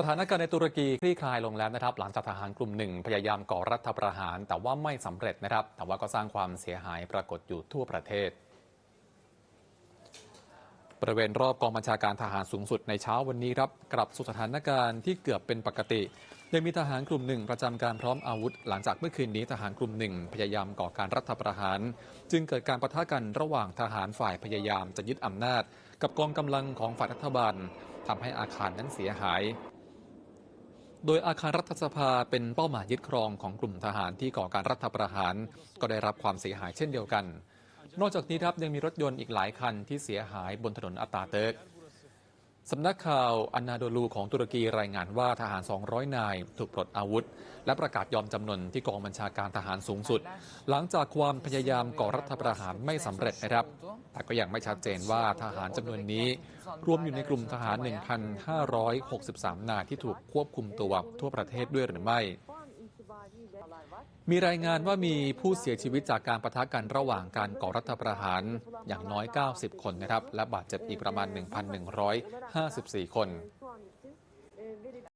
สถานการณ์ในตุรกีคลี่คลายลงแล้วนะครับ หลังจากทหารกลุ่มหนึ่งพยายามก่อรัฐประหาร แต่ว่าไม่สำเร็จนะครับ แต่ว่าก็สร้างความเสียหายปรากฏอยู่ทั่วประเทศบริเวณรอบกองบัญชาการทหารสูงสุดในเช้าวันนี้ครับกลับสู่สถานการณ์ที่เกือบเป็นปกติยังมีทหารกลุ่มหนึ่งประจำการพร้อมอาวุธ หลังจากเมื่อคืนนี้ทหารกลุ่มหนึ่งพยายามก่อการรัฐประหาร จึงเกิดการประทะกันระหว่างทหารฝ่ายพยายามจะยึดอำนาจ กับกองกำลังของฝ่ายรัฐบาลทำให้อาคารนั้นเสียหาย โดยอาคารรัฐสภาเป็นเป้าหมายยึดครองของกลุ่มทหารที่ก่อการรัฐประหาร ก็ได้รับความเสียหายเช่นเดียวกัน นอกจากนี้ครับยังมีรถยนต์อีกหลายคันที่เสียหายบนถนนอาตาเติร์ก สำนักข่าวอันนาโดลูของตุรกีรายงานว่าทหาร 200 นาย ถูกปลดอาวุธ และประกาศยอมจำนนที่กองบัญชาการทหารสูงสุด หลังจากความพยายามก่อรัฐประหารไม่สำเร็จนะครับ แต่ก็ยังไม่ชัดเจนว่าทหารจำนวนนี้ รวมอยู่ในกลุ่มทหาร 1,563 นายที่ถูกควบคุมตัวทั่วประเทศด้วยหรือไม่ มีรายงานว่ามีผู้เสียชีวิตจากการประทะกันระหว่างการก่อรัฐประหารอย่างน้อย 90 คนนะครับ และบาดเจ็บอีกประมาณ 1,154 คนส่